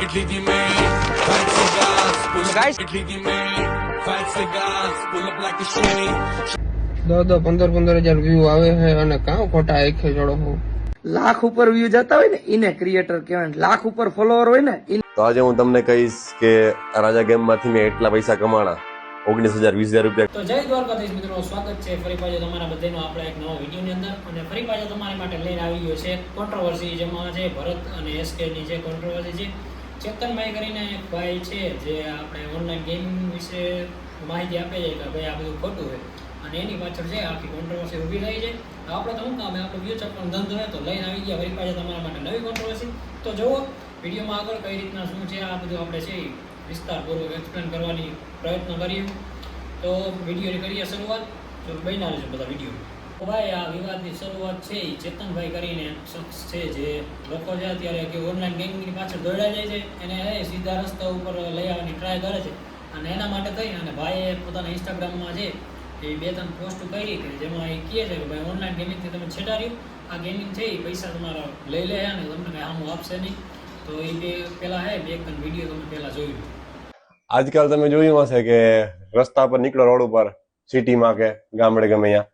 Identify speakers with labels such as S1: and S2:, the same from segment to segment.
S1: Italy di me, five Gas, pull up.
S2: Guys.
S1: Italy di me, five Gas, pull up like a shade.
S3: દસ દસ પંદર પંદર હજાર view આવે છે અને કાં ખોટા એક હું
S4: લાખ ઉપર વ્યૂ જતા હોય ને એને ક્રિએટર કહેવાય લાખ ઉપર ફોલોવર હોય ને
S5: તો આજે હું તમને કહીશ કે રાજા ગેમમાંથી મેં એટલા પૈસા કમાણા ઓગણીસ હજાર વીસ હજાર રૂપિયા
S6: તો જય દ્વારકાધીશ મિત્રો સ્વાગત છે ફરી પાછો તમારા બધાનો આપણે એક નવા વિડીયોની અંદર અને ફરી પાછો તમારા માટે લઈને આવી ગયો છે કોન્ટ્રોવર્સી જેમાં છે ભરત અને એસકે ની જે કોન્ટ્રોવર્સી છે ચેતનભાઈ કરીને એક ભાઈ છે, જે આપણે ઓનલાઈન ગેમિંગ વિશે માહિતી આપે છે કે ભાઈ આ બધું ખોટું છે. અને એની પાછળ છે, આખી કોન્ટ્રોવર્સી ઊભી થઈ છે. આપણે તો શું કામ આપણો ફ્યુચર પણ ધંધો હોય તો લઈને આવી ગયા ફરી પાછા તમારા માટે નવી કોન્ટ્રોવર્સી તો જુઓ, વિડીયોમાં આગળ કઈ રીતના શું છે, આ બધું આપણે છે, વિસ્તારપૂર્વક એક્સપ્લેન કરવાની પ્રયત્ન કરીએ. તો વિડીયોની કરીએ શરૂઆત. તો બન્યા રહેજો બધા વીડિયો. ભાઈ આ વિવાદની શરૂઆત છે એ ચેતનભાઈ કરીને શખ્સ છે જે લોકો છે અત્યારે કે ઓનલાઈન ગેમિંગની પાછળ દોડાઈ જાય છે, એને એ સીધા રસ્તા ઉપર લઈ આવવાની ટ્રાય કરે છે. અને એના માટે થઈ, અને ભાઈએ પોતાના ઇન્સ્ટાગ્રામમાં છે એ બે ત્રણ પોસ્ટ કરી કે જેમાં એ કહે છે કે ભાઈ ઓનલાઈન ગેમિંગથી તમે છેટાડ્યું આ ગેમિંગ છે એ પૈસા તમારા લઈ લે અને તમને કાંઈ આમ આપશે નહીં. તો એ બે પહેલાં હે, બે ત્રણ વીડિયો તમે પહેલાં જોઈ લો.
S5: આજકાલ તમે જોયું હશે કે રસ્તા પર નીકળો રોડ ઉપર સિટીમાં કે ગામડે ગમે અહીંયા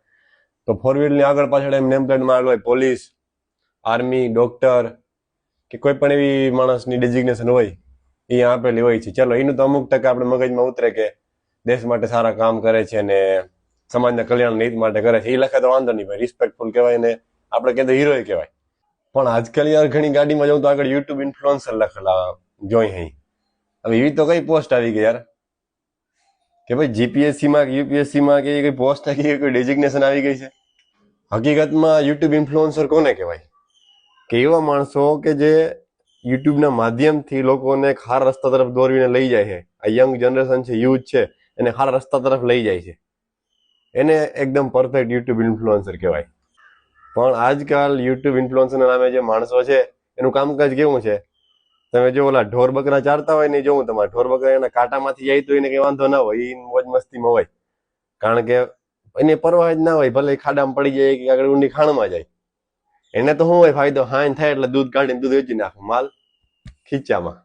S5: તો ફોર વ્હીલની આગળ પાછળ એમ નેમ પ્લેટ મારેલું હોય પોલીસ આર્મી ડોક્ટર કે કોઈ પણ એવી માણસની ડેઝિગ્નેશન હોય, એ આપેલી હોય છે. ચલો, એનું તો અમુક ટકા આપણે મગજમાં ઉતરે કે દેશ માટે સારા કામ કરે છે ને સમાજના કલ્યાણ હિત માટે કરે છે. એ લખે તો વાંધો નહીં ભાઈ રિસ્પેક્ટફુલ કહેવાય ને આપણે કહેતો હીરો કહેવાય. પણ આજકાલ યાર ઘણી ગાડીમાં જવું તો આગળ યુટ્યુબ ઇન્ફ્લુઅન્સર લખેલા જોઈ અહીં હવે એવી તો કઈ પોસ્ટ આવી ગઈ યાર? કે ભાઈ જીપીએસસીમાં યુપીએસસીમાં કે કઈ પોસ્ટ ગઈ કોઈ ડેઝિગ્નેશન આવી ગઈ છે? હકીકતમાં યુટ્યુબ ઇન્ફ્લુઅન્સર કોને કહેવાય? કે એવા માણસો કે જે યુટ્યુબના માધ્યમથી લોકોને ખાર રસ્તા તરફ દોરવીને લઈ જાય છે. આ યંગ જનરેશન છે યુથ છે, એને ખારા રસ્તા તરફ લઈ જાય છે. એને એકદમ પરફેક્ટ યુટ્યુબ ઇન્ફ્લુઅન્સર કહેવાય. પણ આજકાલ યુટ્યુબ ઇન્ફ્લુઅન્સરના નામે જે માણસો છે, એનું કામકાજ કેવું છે? તમે જો ઓલા ઢોર બકરા ચારતા હોય ને જોવું તમારે. ઢોર બકરા એના કાંટામાંથી જાય તો એને કઈ વાંધો ના હોય એ મોજ મસ્તીમાં હોય. કારણ કે એને પરવા જ ના હોય, ભલે ખાડામાં પડી જાય કે આગળ ઊંડી ખાણમાં જાય. એને તો શું હોય, ફાયદો? હાઈન થાય એટલે દૂધ કાઢીને દૂધ વેચી નાખો, માલ ખીચામાં.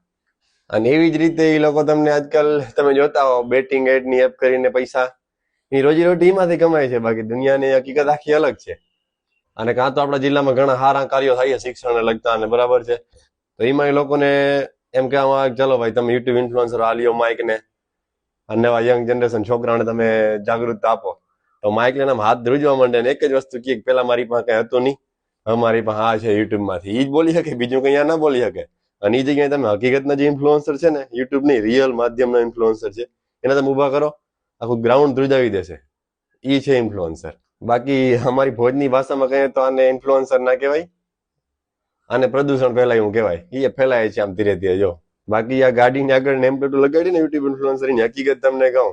S5: અને એવી જ રીતે એ લોકો તમને આજકાલ તમે જોતા હો બેટિંગ એડની એપ કરીને પૈસા. એ રોજીરોટી એમાંથી કમાય છે, બાકી દુનિયાની હકીકત આખી અલગ છે. અને કાં તો આપણા જિલ્લામાં ઘણા સારા કાર્યો થાય છે, શિક્ષણને લગતા અને બરાબર છે. તો એમાં એ લોકોને એમ કહેવામાં આવે ચલો ભાઈ, તમે યુટ્યુબ ઇન્ફ્લુઅન્સર આ લ્યો માઇક ને અને યંગ જનરેશન છોકરાઓને તમે જાગૃતતા આપો. તો માઇક લઈને હાથ ધ્રુજવા માંડે ને એક જ વસ્તુ કે પેલા મારી પાસે કઈ હતું નહીં. અમારી પાસે આ છે યુટ્યુબમાંથી એ જ બોલી શકે, બીજું કઈ ના બોલી શકે. અને એ જગ્યાએ તમે હકીકતના જે ઇન્ફ્લુઅન્સર છે ને યુટ્યુબ નહીં રિયલ માધ્યમના ઇન્ફ્લુઅન્સર છે, એને તમે ઊભા કરો, આખું ગ્રાઉન્ડ ધ્રુજાવી દેશે. એ છે ઇન્ફ્લુઅન્સર બાકી અમારી ભોજની ભાષામાં કહીએ તો આને ઇન્ફ્લુઅન્સર ના કહેવાય. અને પ્રદૂષણ ફેલાયું કહેવાય. એ ફેલાય છે આમ ધીરે ધીરે, જો. બાકી આ ગાડીની આગળ નેમ પ્લેટો લગાડીને યુટ્યુબ ઇન્ફ્લુઅન્સરની હકીકત તમને કહું.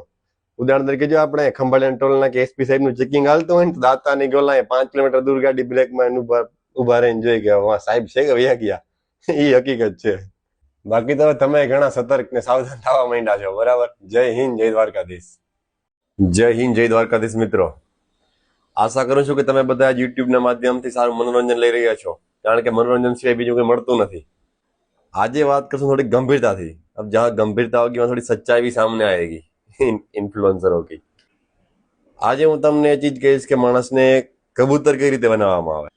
S5: ઉદાહરણ તરીકે જો આપણે ખંભાળિયા ટોલના કે એસપી સાહેબનું ચેકિંગ હાલતું હોય ને દાતાની ગોલાએ પાંચ કિલોમીટર દૂર ગાડી બ્રેકમાં ઊભા રહીને જોઈ ગયા. સાહેબ છે કે વ્યા ગયા? એ હકીકત છે. બાકી તો તમે ઘણા સતર્ક ને સાવધાન થવા માંડ્યા છો. બરાબર? જય હિન્દ, જય દ્વારકાધીશ. જય હિન્દ, જય દ્વારકાધીશ મિત્રો. આશા કરું છું કે તમે બધા યુટ્યુબ ના માધ્યમથી સારું મનોરંજન લઈ રહ્યા છો. કારણ કે મનોરંજન સિવાય બીજું કંઈ મળતું નથી આજે વાત કરશું થોડી ગંભીરતાથી अब जहाँ गंभीरता होगी वहाँ थोड़ी सच्चाई भी सामने आएगी ઇન્ફ્લુઅન્સરો की આજે હું તમને એ ચીજ કહીશ કે માણસને કબૂતર કઈ રીતે બનાવવામાં આવે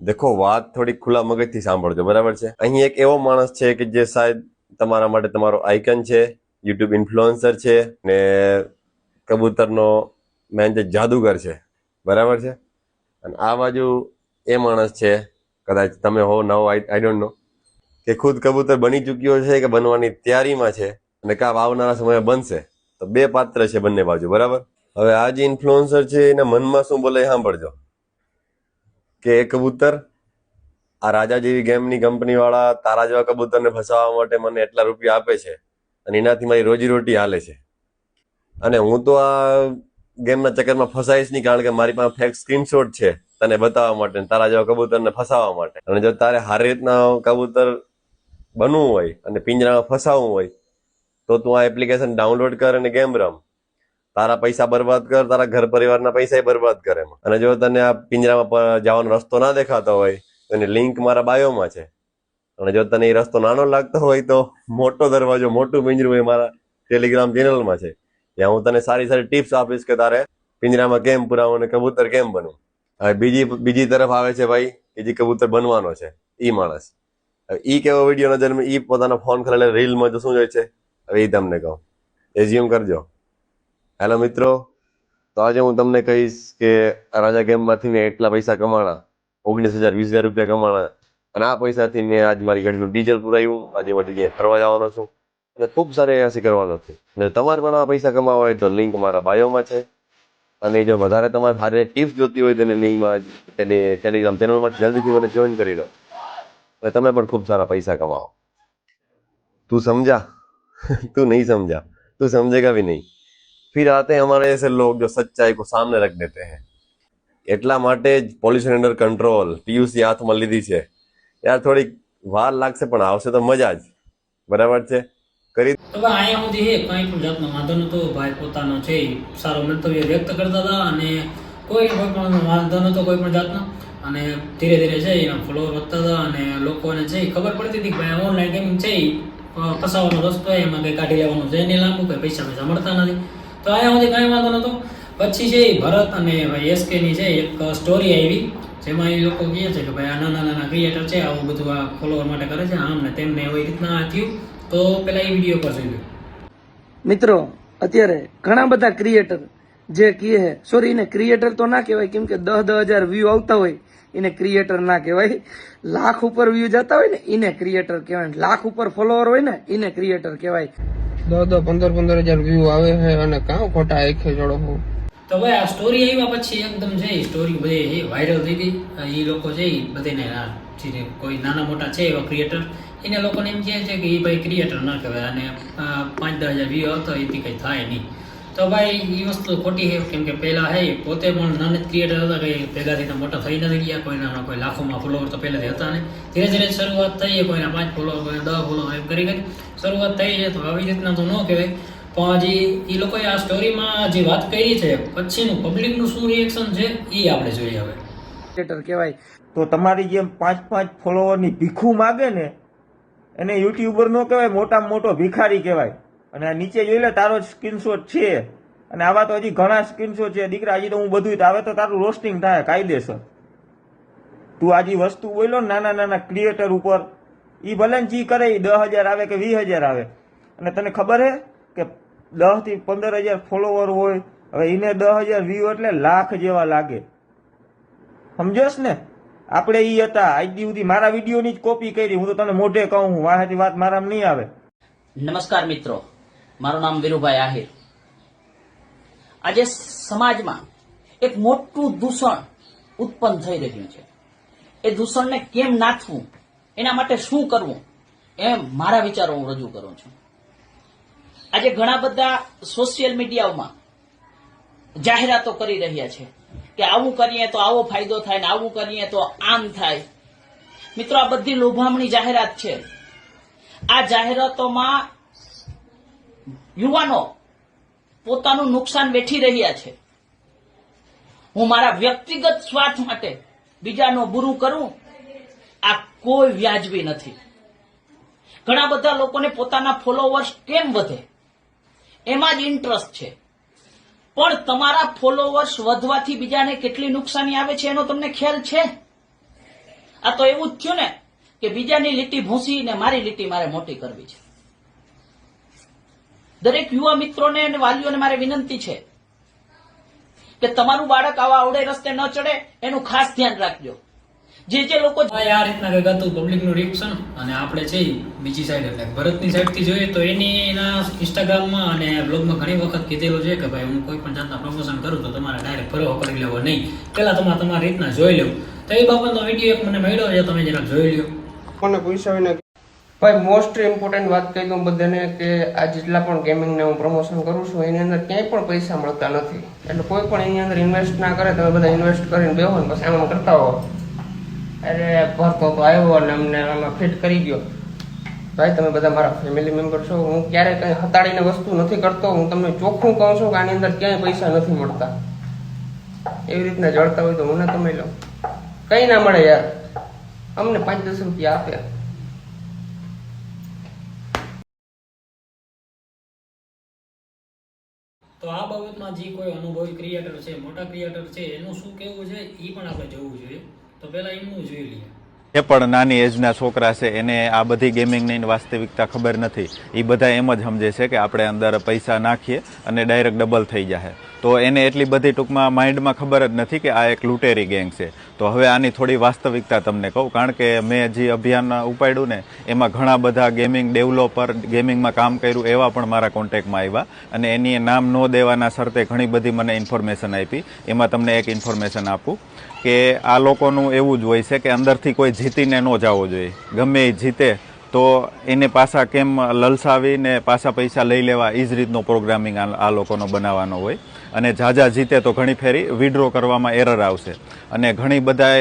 S5: દેખો વાત થોડી ખુલ્લા મગજથી સાંભળજો બરાબર છે અહીં એક એવો માણસ છે કે જે શાયદ તમારા માટે તમારો આઇકન છે યુટ્યુબ ઇન્ફ્લુઅન્સર છે ને કબૂતરનો મેન જે જાદુગર છે બરાબર છે અને આ બાજુ એ માણસ છે કદાચ તમે હો, ન હો આઈ ડોન્ટ નો કે ખુદ કબૂતર બની ચૂક્યો છે કે બનવાની તૈયારીમાં છે અને કાં આવનારા સમયે બનશે, તો બે પાત્ર છે બંને બાજુ, બરાબર? હવે આ જે ઇન્ફ્લુઅન્સર છે, એના મનમાં શું બોલે સાંભળજો. કે એ કબૂતર આ રાજા જેવી ગેમની કંપનીવાળા તારા જેવા કબૂતરને ફસાવવા માટે મને એટલા રૂપિયા આપે છે અને એનાથી મારી રોજીરોટી હાલે છે. અને હું તો આ ગેમના ચક્કરમાં ફસાઈશ નહીં, કારણ કે મારી પાસે ફેક સ્ક્રીનશોટ છે. તને બતાવવા માટે તારા જેવા કબૂતરને ફસાવવા માટે. અને જો તારે હારી રીતના કબૂતર બનવું હોય અને પિંજરામાં ફસાવવું હોય, તો તું આ એપ્લિકેશન ડાઉનલોડ કર અને ગેમ રમ. તારા પૈસા બરબાદ કર, તારા ઘર પરિવારના પૈસા બરબાદ કર અને જો તને આ પિંજરામાં જવાનો રસ્તો ના દેખાતો હોય, તો એની લિંક મારા બાયોમાં છે. અને જો તને એ રસ્તો નાનો લાગતો હોય, તો મોટો દરવાજો, મોટું પિંજરું એ મારા ટેલિગ્રામ ચેનલમાં છે. ત્યાં હું તને સારી સારી ટિપ્સ આપીશ કે તારે પિંજરામાં કેમ પુરાવો અને કબૂતર કેમ બનવું. હવે બીજી બીજી તરફ આવે છે ભાઈ કે જે કબૂતર બનવાનો છે, ઈ માણસ. હવે ઈ કેવો વીડિયો નજર ઈ પોતાનો ફોન ખરેલે રીલમાં જો શું જોઈએ છે? હવે એ તમને કહું. એઝ્યુમ કરજો. હેલો મિત્રો, તો આજે હું તમને કહીશ કે રાજા ગેમમાંથી મેં એટલા પૈસા કમાણા. ઓગણીસ હજાર, વીસ હજાર રૂપિયા કમાણા. અને આ પૈસાથી મેં આજ મારી ગાડીનું ડીઝલ પુરાવ્યું આજે હું જગ્યાએ ફરવા જવાનો છું. અને ખૂબ સારી એસી કરવાનો છું. અને તમારે પણ આ પૈસા કમાવા હોય તો લિંક મારા બાયોમાં છે. અને જો વધારે તમારે હારે ટિપ્સ જોતી હોય તેને લિંકમાં તેની ટેલિગ્રામ ચેનલમાં જલ્દીથી મને જોઈન કરી લો. તમે પણ ખૂબ સારા પૈસા કમાવો. તું સમજા. તું નહીં સમજા. તું સમજેગા ભી નહીં. ફિર આતે હમારે એસે લોગ જો સચ્ચાઈ કો સામને રખ દેતે હૈ. એટલા માટે જ પોલ્યુશન અંડર કંટ્રોલ પીયુસી હાથમાં લીધી છે. યાર થોડીક વાર લાગશે પણ આવશે તો મજા જ. બરાબર છે? કરી
S6: હવે અહીંયા સુધી હે, કંઈ પણ જાતનો વાંધો નતો ભાઈ પોતાનો છે સારો મંતવ્ય વ્યક્ત કરતા હતા અને કોઈ પણ વાંધો નતો કોઈ પણ જાતનો. અને ધીરે ધીરે છે એના ફોલોઅર વધતા હતા અને લોકોને છે ખબર પડતી હતી કે ભાઈ ઓનલાઈન ગેમિંગ છે ફસાવાનો રસ્તો એમાં કંઈ કાઢી લેવાનું છે નહીં લાંબુ કંઈ પૈસા પૈસા મળતા નથી. તો અહીંયા સુધી કાંઈ વાંધો નતો પછી છે ભરત અને ભાઈ એસકે ની છે એક સ્ટોરી આવી, જેમાં એ લોકો કહે છે કે ભાઈ, આ નાના નાના ક્રિએટર છે, આવું બધું આ ફોલોઅર માટે કરે છે. આમ ને તેમને એવી રીતના થયું. તો પેલા એ વીડિયો પર જોઈ લો.
S4: મિત્રો અત્યારે ઘણા બધા ક્રિએટર જે કહે સોરી એને ક્રિએટર તો ના કહેવાય કેમ કે દસ દસ હજાર વ્યૂ આવતા હોય એને ક્રિએટર ના કહેવાય. લાખ ઉપર વ્યૂ જતા હોય ને એને ક્રિએટર કહેવાય. લાખ ઉપર ફોલોવર હોય ને એને ક્રિએટર કહેવાય.
S3: દસ દસ પંદર પંદર હજાર વ્યૂ આવે છે અને કાં ખોટા એકે જોડો હું
S6: તો ભાઈ આ સ્ટોરી આવ્યા પછી એકદમ છે સ્ટોરી બધી વાયરલ થઈ હતી એ લોકો છે એ બધાને આ કોઈ નાના મોટા છે એવા ક્રિએટર એને લોકોને એમ કહે છે કે એ ભાઈ ક્રિએટર ના કહેવાય અને પાંચ દસ હજાર વ્યૂ આવતો એથી કંઈ થાય નહીં. તો ભાઈ એ વસ્તુ ખોટી છે, કેમ કે પહેલાં હે, પોતે પણ નાના ક્રિએટર હતા કે ભેગાથી મોટા થઈ નથી ગયા, કોઈના કોઈ લાખોમાં ફોલોવર તો પહેલાંથી હતા ને. ધીરે ધીરે શરૂઆત થઈ કોઈના પાંચ ફોલોવર કોઈના દસ ફોલોવર એમ કરી કરી શરૂઆત થઈ છે, તો આવી રીતના તો ન કહેવાય. પણ હજી એ લોકોએ આ સ્ટોરીમાં જે વાત કરી છે, પછીનું પબ્લિકનું શું રિએક્શન છે એ આપણે જોઈએ હવે.
S4: ક્રિએટર કહેવાય.
S2: તો તમારી જેમ પાંચ પાંચ ફોલોવરની ભીખું માગે ને એને યુટ્યુબર નો કહેવાય, મોટામાં મોટો ભિખારી કહેવાય. અને નીચે જોઈ લે, તારો સ્ક્રીનશોટ છે. અને આવા તો હજી ઘણા સ્ક્રીનશોટ છે. દીકરા, હજી તો હું બધું આવે તો તારું રોસ્ટિંગ થાય, કાયદેસર. તું આજી વસ્તુ બોલ્યો નાના નાના ક્રિએટર ઉપર એ ભલે ને જી કરે એ દસ હજાર આવે કે વીસ હજાર આવે. અને તને ખબર હે કે દસથી પંદર હજાર ફોલોવર હોય, હવે એને દસ હજાર વ્યૂ એટલે લાખ જેવા લાગે. સમજોશ ને? આપણે ઈ હતા, આજ સુધી મારા વિડીયોની જ કોપી કરી. હું તો તમને મોઢે કહું, હું વાહેથી વાત મારામાં નહીં આવે.
S7: નમસ્કાર મિત્રો, મારું નામ વીરુભાઈ આહિર. આજે સમાજમાં એક મોટું દૂષણ ઉત્પન્ન થઈ રહ્યું છે. એ દૂષણને કેમ નાથવું, એના માટે શું કરવું એમ મારા વિચારો હું રજૂ કરું છું. આજે ઘણા બધા સોશિયલ મીડિયાઓમાં જાહેરાતો કરી રહ્યા છે. કે આવું કરીએ તો આવો ફાયદો થાય ને આવું કરીએ તો આમ થાય. મિત્રો, આ બધી લોભામણી જાહેરાત છે. આ જાહેરાતોમાં યુવાનો પોતાનું નુકસાન વેઠી રહ્યા છે. હું મારા વ્યક્તિગત સ્વાર્થ માટે બીજાનું બુરું કરું, આ કોઈ વ્યાજબી નથી. ઘણા બધા લોકોને પોતાના ફોલોવર્સ કેમ વધે? એમાં જ ઇન્ટરેસ્ટ છે. પણ તમારા ફોલોવર્સ વધવાથી બીજાને કેટલી નુકસાની આવે છે એનો તમને ખ્યાલ છે? આ તો એવું જ થયું ને કે બીજાની લીટી ભૂંસી ને મારી લીટી મારે મોટી કરવી છે. દરેક યુવા મિત્રોને અને વાલીઓને મારે વિનંતી છે કે તમારું બાળક આવા આવડે રસ્તે ન ચડે, એનું ખાસ ધ્યાન રાખજો. જે જે લોકો
S6: આ રીતના કંઈક હતું પબ્લિકનું રિએક્શન અને આપણે છે બીજી સાઈડ એટલે ભરતની સાઈડથી જોઈએ તો એની એના ઇન્સ્ટાગ્રામમાં અને બ્લોગમાં ઘણી વખત કીધેલું છે કે ભાઈ હું કોઈ પણ જાતના પ્રમોશન કરું તો તમારે ડાયરેક્ટ ભરો કરી લેવો નહીં. પહેલા તમારે તમારી રીતના જોઈ લેવું. તો એ બાબતનો વીડિયો એક મને મળ્યો છે તમે જરાક જોઈ લ્યો.
S3: કોને પૂછાવીને ભાઈ મોસ્ટ ઇમ્પોર્ટન્ટ વાત કહી દઉં બધાને કે આ જેટલા પણ ગેમિંગને હું પ્રમોશન કરું છું એની અંદર ક્યાંય પણ પૈસા મળતા નથી. એટલે કોઈ પણ એની અંદર ઇન્વેસ્ટ ના કરે તમે બધા ઇન્વેસ્ટ કરીને બેહો ને પછી આમાં કરતા હો અરે ભરતો તો આવ્યો અને અમને આમાં ફિટ કરી ગયો. ભાઈ, તમે બધા મારા ફેમિલી મેમ્બર છો. હું ક્યારેય કંઈ હતાડીને વસ્તુ નથી કરતો. હું તમને ચોખ્ખું કહું છું કે આની અંદર ક્યાંય પૈસા નથી મળતા. એવી રીતના જળતા હોય તો હું ના તમે લો. કંઈ ના મળે યાર. અમને પાંચ દસ રૂપિયા આપ્યા.
S6: તો આ બાબતમાં જે કોઈ અનુભવી ક્રિએટર છે, મોટા ક્રિએટર છે, એનું શું કેવું છે? એ પણ આપણે જોવું જોઈએ.
S8: જે પણ નાની એજના છોકરા છે, એને આ બધી ગેમિંગની વાસ્તવિકતા ખબર નથી. એ બધા એમ જ સમજે છે કે આપણે અંદર પૈસા નાખીએ અને ડાયરેક્ટ ડબલ થઈ જાય તો એને એટલી બધી ટૂંકમાં માઇન્ડમાં ખબર જ નથી કે આ એક લૂંટેરી ગેંગ છે. તો હવે આની થોડી વાસ્તવિકતા તમને કહું, કારણ કે મેં જે અભિયાન ઉપાડ્યું ને, એમાં ઘણા બધા ગેમિંગ ડેવલપર ગેમિંગમાં કામ કર્યું એવા પણ મારા કોન્ટેક્ટમાં આવ્યા. અને એની નામ ન દેવાના શરતે ઘણી બધી મને ઇન્ફોર્મેશન આપી. એમાં તમને એક ઇન્ફોર્મેશન આપું કે આ લોકોનું એવું જ હોય છે કે અંદરથી કોઈ જીતીને ન જવો જોઈએ. ગમે એ જીતે, તો એને પાછા કેમ લલસાવીને પાછા પૈસા લઈ લેવા એ જ રીતનો પ્રોગ્રામિંગ આ લોકોનો બનાવવાનો હોય. અને ઝાઝા જીતે તો ઘણી ફેરી વિડ્રો કરવામાં એરર આવશે. અને ઘણી બધા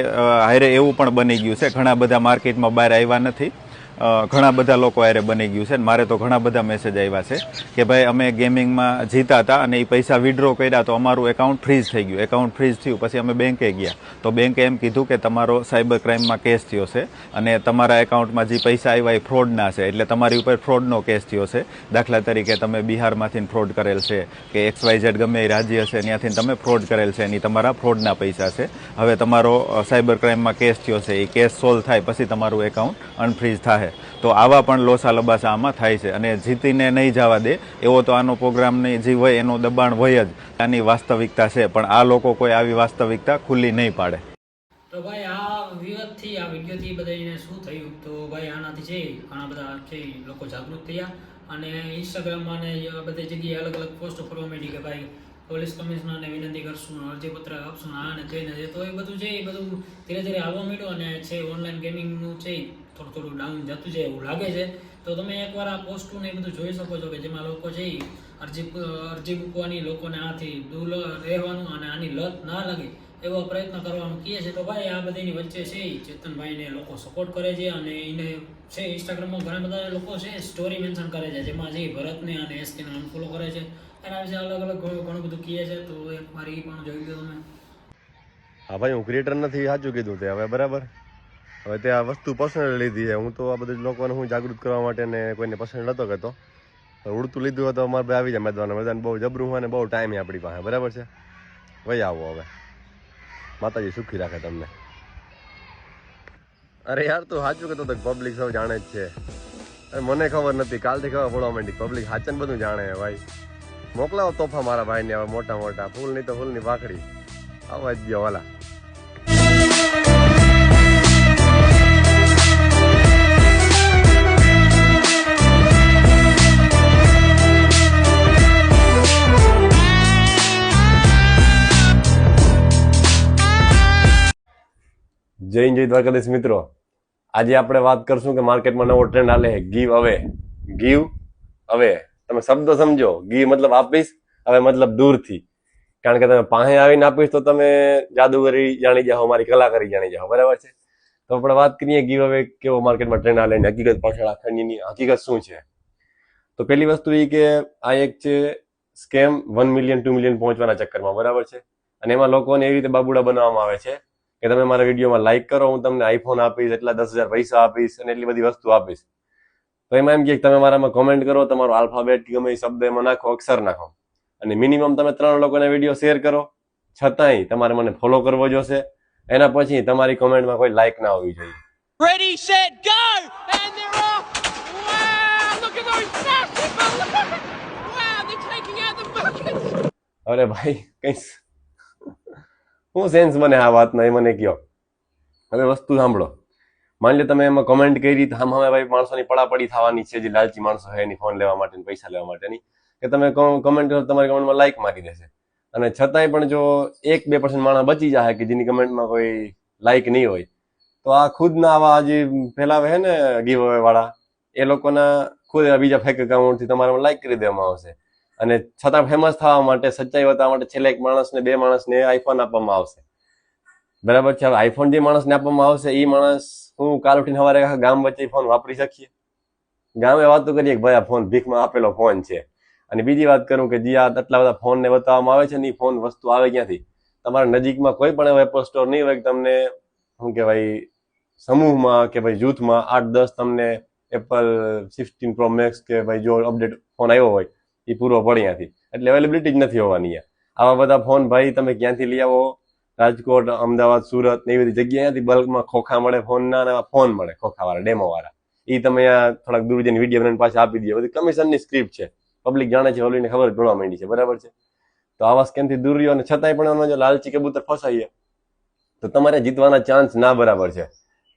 S8: હારે એવું પણ બની ગયું છે, ઘણા બધા માર્કેટમાં બહાર આવ્યા નથી. ઘણા બધા લોકો એરે બની ગયું છે મારે તો ઘણા બધા મેસેજ આવ્યા છે કે ભાઈ અમે ગેમિંગમાં જીતા હતા અને એ પૈસા વિડ્રો કર્યા તો અમારું એકાઉન્ટ ફ્રીઝ થઈ ગયું. એકાઉન્ટ ફ્રીઝ થયું, પછી અમે બેંકે ગયા. તો બેંકે એમ કીધું કે તમારો સાયબર ક્રાઇમમાં કેસ થયો છે અને તમારા એકાઉન્ટમાં જે પૈસા આવ્યા એ ફ્રોડના છે. એટલે તમારી ઉપર ફ્રોડનો કેસ થયો છે. દાખલા તરીકે તમે બિહારમાંથી ફ્રોડ કરેલ છે કે એક્સ વાય ઝેડ ગમે એ રાજ્ય છે ત્યાંથી તમે ફ્રોડ કરેલ છે એની તમારા ફ્રોડના પૈસા છે. હવે તમારો સાયબર ક્રાઇમમાં કેસ થયો છે એ કેસ સોલ્વ થાય, પછી તમારું એકાઉન્ટ અનફ્રીઝ થાય તો આવા પણ લોસા લબાસા આમાં થાય છે અને જીતીને નહીં જવા દે, એવો તો આનો પ્રોગ્રામની જે હોય એનું દબાણ હોય જ. આની વાસ્તવિકતા છે, પણ આ લોકો કોઈ આવી વાસ્તવિકતા ખુલ્લી નહીં પાડે.
S6: તો ભાઈ આ વિવાદથી આ વિડીયોથી બધાને શું થયું? તો ભાઈ આનાથી છે ઘણા બધા છે લોકો જાગૃત થયા અને ઇન્સ્ટાગ્રામમાં ને બધી જગ્યાએ અલગ અલગ પોસ્ટ કરવા માંડી કે ભાઈ પોલીસ કમિશનરને વિનંતી કરશું અરજીપત્ર આપશું આ ને તે એ બધું છે એ બધું ધીરે ધીરે આવવા માંડ્યું અને છે ઓનલાઈન ગેમિંગનું છે થોડું થોડું ડાઉન જતું છે એવું લાગે છે. તો તમે એકવાર આ પોસ્ટનું એ બધું જોઈ શકો છો કે જેમાં લોકો છે એ અરજી અરજી મૂકવાની, લોકોને આથી દૂર રહેવાનું અને આની લત ના લાગે એવો પ્રયત્ન કરવાનું કહે છે. તો ભાઈ આ બધીની વચ્ચે છે ચેતનભાઈને લોકો સપોર્ટ કરે છે અને એને છે ઇન્સ્ટાગ્રામમાં ઘણા બધા લોકો છે સ્ટોરી મેન્શન કરે છે, જેમાં જે ભરતને અને એસકેને અનફોલો કરે છે. એના વિશે અલગ અલગ ઘણું બધું કહે છે. તો એક એ પણ જોઈ લો તમે.
S5: હા ભાઈ, હું ક્રિએટર નથી, સાચું કીધું તે હવે, બરાબર? હવે તે આ વસ્તુ પર્સનલ લીધી છે. હું તો આ બધું લોકોને હું જાગૃત કરવા માટે ને કોઈને પસંદ નહોતો કરતો. ઉડતું લીધું હોય તો અમારે ભાઈ આવી જાય મેદાન. મેદાન બહુ જબરું હોય ને બહુ ટાઈમ આપણી પાસે. બરાબર છે? વહી આવો હવે. માતાજી સુખી રાખે તમને. અરે યાર, તું સાચું કહેતો તો પબ્લિક સૌ જાણે જ છે. અરે મને ખબર નથી. કાલથી ખબર પડવા માંડી. પબ્લિક હાચન બધું જાણે ભાઈ. મોકલાવો તોફા મારા ભાઈને હવે મોટા મોટા ફૂલ નહીં તો ફૂલની ભાખડી આવા જ ગયો, વાલા. જય જય દ્વારકાધીશ મિત્રો. આજે આપણે વાત કરશું કે માર્કેટમાં નવો ટ્રેન્ડ હાલે ગીવ હવે ગીવ હવે તમે શબ્દ સમજો. ગીવ મતલબ આપીશ, હવે મતલબ દૂરથી. કારણ કે તમે પાસે આવીને આપીશ તો તમે જાદુગરી જાણી જાઓ, મારી કલાકારી જાણી જાઓ. બરાબર છે? તો આપણે વાત કરીએ ગીવ હવે કેવો માર્કેટમાં ટ્રેન્ડ હાલે ને હકીકત પાછળ આખાની હકીકત શું છે. તો પહેલી વસ્તુ એ કે આ એક છે scam one million two million પહોંચવાના ચક્કરમાં. બરાબર છે? અને એમાં લોકોને એવી રીતે બાબુડા બનાવવામાં આવે છે કે તમે મારા વિડીયોમાં લાઈક કરો હું તમને આઈફોન આપીશ એટલા દસ હજાર પૈસા આપીશ અને એટલી બધી વસ્તુ આપીશ તો એમાં એમ કે તમે મારામાં કોમેન્ટ કરો તમારો આલ્ફાબેટ ગમે એ શબ્દ એમાં નાખો અક્ષર નાખો અને મિનિમમ તમે ત્રણ લોકોને વીડિયો શેર કરો છતાંય તમારે મને ફોલો કરવો જોશે એના પછી તમારી કોમેન્ટમાં કોઈ લાઈક ના હોવી જોઈએ
S1: Ready, set, go! And they're off! Wow! Look at those balloons! Wow, they're taking out the buckets!
S5: અરે ભાઈ કઈ શું સેન્સ મને આ વાતનો એ મને કયો. હવે વસ્તુ સાંભળો. માની લો તમે એમાં કોમેન્ટ કરી આમ હવે ભાઈ માણસોની પડાપડી થવાની છે, જે લાલચી માણસો છે, એની ફોન લેવા માટે પૈસા લેવા માટેની, કે તમે કમેન્ટ કરો તમારી કમેન્ટમાં લાઈક મારી દેશે. અને છતાંય પણ જો એક બે પર્સન્ટ માણસ બચી જાય કે જેની કમેન્ટમાં કોઈ લાઈક નહીં હોય, તો આ ખુદના આવા જે ફેલાવે છે ને ગીવ વાળા, એ લોકોના ખુદ બીજા ફેક એકાઉન્ટથી તમારામાં લાઈક કરી દેવામાં આવશે. અને છતાં ફેમસ થવા માટે, સચ્ચાઈ બતાવવા માટે છેલ્લે એક માણસને, બે માણસને આઈફોન આપવામાં આવશે. બરાબર છે? આઈફોન જે માણસને આપવામાં આવશે એ માણસ હું કાલ ઉઠીને સવારે ગામ વચ્ચે ફોન વાપરી શકીએ? ગામે વાતો કરીએ કે ભાઈ, આ ફોન ભીખમાં આપેલો ફોન છે. અને બીજી વાત કરું કે જે આ આટલા બધા ફોનને બતાવવામાં આવે છે ને એ ફોન વસ્તુ આવે ક્યાંથી? તમારા નજીકમાં કોઈ પણ એપલ સ્ટોર નહીં હોય કે તમને, શું કહેવાય, સમૂહમાં કે ભાઈ જૂથમાં આઠ દસ તમને એપલ સિક્સટીન પ્રો મેક્સ કે ભાઈ જો અપડેટ ફોન આવ્યો હોય એ પૂરો પડે ત્યાંથી એટલે અવેલેબિલિટી જ નથી હોવાની આવા બધા ફોન ભાઈ તમે ક્યાંથી લઈ આવો? રાજકોટ, અમદાવાદ, સુરત એવી બધી જગ્યાએથી બલ્કમાં ખોખા મળે ફોનના અને ફોન મળે, ખોખાવાળા ડેમોવાળા એ તમે થોડાક દૂર જઈને વીડિયો બનાવીને પાછા આપી દો. બધી કમિશનની સ્ક્રિપ્ટ છે. પબ્લિક જાણે છે, ઓલીને ખબર પડવા માંડી છે. બરાબર છે? તો આવા સ્કેમથી દૂર રહ્યો અને છતાંય પણ એમાં જો લાલચી કબૂતર ફસાઈએ તો તમારે જીતવાના ચાન્સ ના બરાબર છે.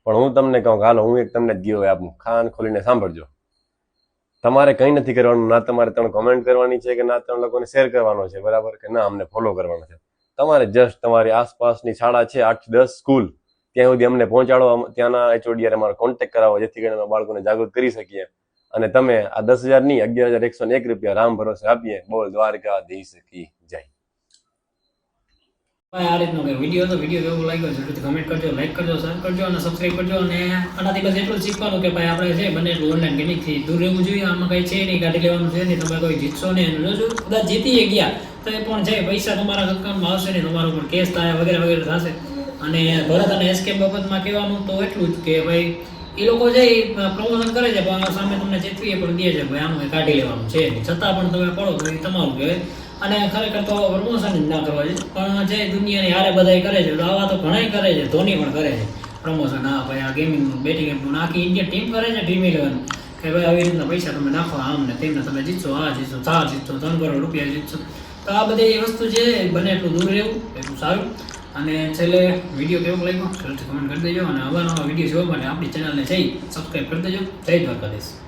S5: પણ હું તમને કહું હાલો, હું એક તમને જ ગયો આપું ખાન ખોલીને સાંભળજો. તમારે કંઈ નથી કરવાનું, ના તમારે ત્રણ કોમેન્ટ કરવાની છે કે ના ત્રણ લોકોને શેર કરવાનો છે, બરાબર? કે ના, અમને ફોલો કરવાનો છે. તમારે જસ્ટ તમારી આસપાસની શાળા છે, આઠ દસ સ્કૂલ ત્યાં સુધી અમને પહોંચાડો ત્યાંના એચઓડી અમારો કોન્ટેક્ટ કરાવો, જેથી કરીને અમે બાળકોને જાગૃત કરી શકીએ. અને તમે આ દસ હજારની અગિયાર હજાર એકસો એક રૂપિયા રામ ભરોસે આપીએ. બોલ દ્વારકાધીશ કી જય.
S6: આ રીતનો કંઈ વીડિયો હતો વીડિયો કેવો લાગ્યો જરૂરથી કમેન્ટ કરજો લાઈક કરજો શેર કરજો અને સબસ્ક્રાઈબ કરજો અને આનાથી બસ એટલું જ શીખવાનું કે ભાઈ આપણે છે બને એટલું ઓનલાઈન ગેમિંગથી દૂર રહેવું જોઈએ, આમાં કંઈ છે નહીં કાઢી લેવાનું છે નહીં તમે કોઈ જીતશો નહીં અને જોજો કદાચ જીતી ગયા, તો એ પણ છે, પૈસા તમારા અકાઉન્ટમાં આવશે નહીં, તમારો પણ કેસ થાય, વગેરે વગેરે થશે. અને ભરત અને એસકે બાબતમાં કહેવાનું તો એટલું જ કે ભાઈ, એ લોકો છે એ પ્રમોશન કરે છે, પણ સામે તમને ચેતવીએ પણ દે છે, ભાઈ, આનું કાઢી લેવાનું છે છતાં પણ તમે પડો તો એ તમારું કહેવાય. અને ખરેખર તો પ્રમોશન જ ના કરવા જોઈએ. પણ જે દુનિયાની હારે બધાય કરે છે આવા તો ઘણાય કરે છે, ધોની પણ કરે છે. પ્રમોશન, હા, ભાઈ, આ ગેમિંગનું બેટિંગ એપનું આખી ઇન્ડિયન ટીમ કરે છે ડ્રીમ ઇલેવન કે ભાઈ, આવી રીતના પૈસા તમે નાખો આમ ને તેમને તમે જીતશો આ જીતશો ચાર જીતશો, ત્રણ કરોડ રૂપિયા જીતશો. તો આ બધી વસ્તુ છે બને એટલું દૂર રહેવું એટલું સારું. અને છેલ્લે વીડિયો કેવો લાગ્યો? કમેન્ટ કરી દેજો, અને આવા નવા વીડિયો જોવા માટે આપણી ચેનલને જઈ સબસ્ક્રાઈબ કરી દેજો. જય દ્વારકાધીશ.